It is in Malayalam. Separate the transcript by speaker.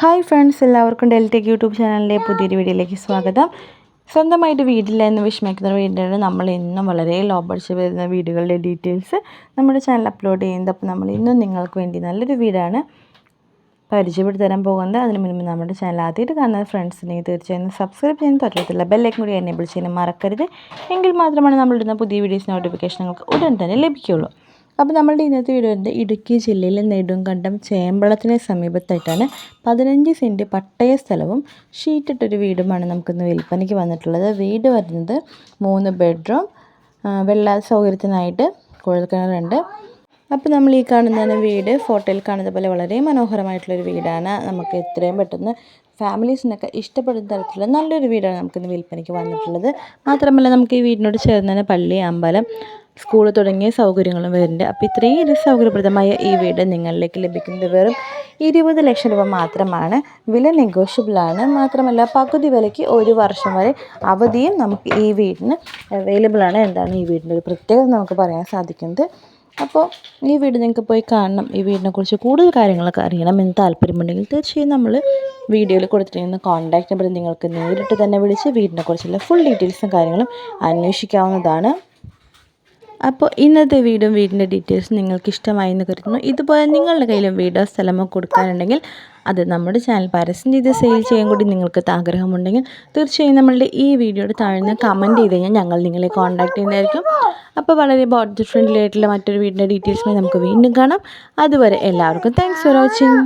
Speaker 1: ഹായ് ഫ്രണ്ട്സ് എല്ലാവർക്കും ഡെൽറ്റേക്ക് യൂട്യൂബ് ചാനലിന്റെ പുതിയൊരു വീഡിയോയിലേക്ക് സ്വാഗതം. സ്വന്തമായിട്ട് വീടില്ല എന്ന് വിഷമിക്കുന്ന വീടിന്റെ നമ്മൾ ഇന്നും വളരെ ലോ ബഡ്ജറ്റ് വരുന്ന വീടുകളുടെ ഡീറ്റെയിൽസ് നമ്മുടെ ചാനൽ അപ്ലോഡ് ചെയ്യുന്നത്. അപ്പോൾ നമ്മൾ ഇന്നും നിങ്ങൾക്ക് വേണ്ടി നല്ലൊരു വീടാണ് പരിചയപ്പെടുത്തരാൻ പോകുന്നത്. അതിന് മുൻപ് നമ്മുടെ ചാനൽ ആദ്യമായിട്ട് കാണുന്ന ഫ്രണ്ട്സിനെ തീർച്ചയായും സബ്സ്ക്രൈബ് ചെയ്യാൻ തൊട്ടത്തില്ല ബെല്ലൈക്കും കൂടി എനേബിൾ ചെയ്യാൻ മറക്കരുത്. എങ്കിൽ മാത്രമാണ് നമ്മളിടുന്ന പുതിയ വീഡിയോസ് നോട്ടിഫിക്കേഷൻ നിങ്ങൾക്ക് ഉടൻ തന്നെ ലഭിക്കുകയുള്ളൂ. അപ്പോൾ നമ്മളുടെ ഇന്നത്തെ വീഡിയോ വരുന്നത് ഇടുക്കി ജില്ലയിലെ നെടുങ്കണ്ടം ചേമ്പളത്തിന് സമീപത്തായിട്ടാണ് പതിനഞ്ച് സെന്റ് പട്ടയ സ്ഥലവും ഷീറ്റിട്ടൊരു വീടുമാണ് നമുക്കിന്ന് വിൽപ്പനയ്ക്ക് വന്നിട്ടുള്ളത്. വീട് വരുന്നത് മൂന്ന് ബെഡ്റൂം വെള്ള സൗകര്യത്തിനായിട്ട് കുഴൽക്കിണറുണ്ട്. അപ്പോൾ നമ്മൾ ഈ കാണുന്ന വീട്. ഫോട്ടോയിൽ കാണുന്ന പോലെ വളരെ മനോഹരമായിട്ടുള്ളൊരു വീടാണ്. നമുക്ക് എത്രയും പെട്ടെന്ന് ഫാമിലീസിനൊക്കെ ഇഷ്ടപ്പെടുന്ന തരത്തിലുള്ള നല്ലൊരു വീടാണ് നമുക്കിന്ന് വിൽപ്പനയ്ക്ക് വന്നിട്ടുള്ളത്. മാത്രമല്ല നമുക്ക് ഈ വീടിനോട് ചേർന്ന് തന്നെ പള്ളി അമ്പലം സ്കൂൾ തുടങ്ങിയ സൗകര്യങ്ങളും വരുന്നുണ്ട്. അപ്പോൾ ഇത്രയും സൗകര്യപ്രദമായ ഈ വീട് നിങ്ങളിലേക്ക് ലഭിക്കുന്നത് വെറും ഇരുപത് ലക്ഷം രൂപ മാത്രമാണ്. വില നെഗോഷ്യബിളാണ് മാത്രമല്ല പകുതി വിലയ്ക്ക് ഒരു വർഷം വരെ അവധിയും നമുക്ക് ഈ വീടിന് അവൈലബിൾ ആണ്. എന്താണ് ഈ വീടിന്റെ ഒരു പ്രത്യേകത നമുക്ക് പറയാൻ സാധിക്കുന്നത്? അപ്പോൾ ഈ വീട് നിങ്ങൾക്ക് പോയി കാണണം. ഈ വീടിനെക്കുറിച്ച് കൂടുതൽ കാര്യങ്ങളൊക്കെ അറിയണം എന്ന് താല്പര്യമുണ്ടെങ്കിൽ തീർച്ചയായും നമ്മൾ വീഡിയോയിൽ കൊടുത്തിരിക്കുന്ന കോൺടാക്റ്റ് നമ്പർ നിങ്ങൾക്ക് നേരിട്ട് തന്നെ വിളിച്ച് വീടിനെക്കുറിച്ചുള്ള ഫുൾ ഡീറ്റെയിൽസും കാര്യങ്ങളും അന്വേഷിക്കാവുന്നതാണ്. അപ്പോൾ ഇന്നത്തെ വീടും വീടിന്റെ ഡീറ്റെയിൽസ് നിങ്ങൾക്ക് ഇഷ്ടമായി എന്ന് കരുതുന്നു. ഇതുപോലെ നിങ്ങളുടെ കയ്യിലും വീടോ സ്ഥലമോ കൊടുക്കാനുണ്ടെങ്കിൽ അത് നമ്മുടെ ചാനൽ പരസ്യം ചെയ്ത് സെയിൽ ചെയ്യാൻ കൂടി നിങ്ങൾക്ക് ആഗ്രഹമുണ്ടെങ്കിൽ തീർച്ചയായും നമ്മളുടെ ഈ വീഡിയോയുടെ താഴ്ന്ന് കമന്റ് ചെയ്ത് കഴിഞ്ഞാൽ ഞങ്ങൾ നിങ്ങളെ കോൺടാക്ട് ചെയ്യുന്നതായിരിക്കും. അപ്പോൾ വളരെ ബോഡ്ജറ്റ് ഫ്രണ്ട്ലി ആയിട്ടുള്ള മറ്റൊരു വീടിന്റെ ഡീറ്റെയിൽസ് നമുക്ക് വീണ്ടും കാണാം. അതുവരെ എല്ലാവർക്കും താങ്ക്സ് ഫോർ വാച്ചിങ്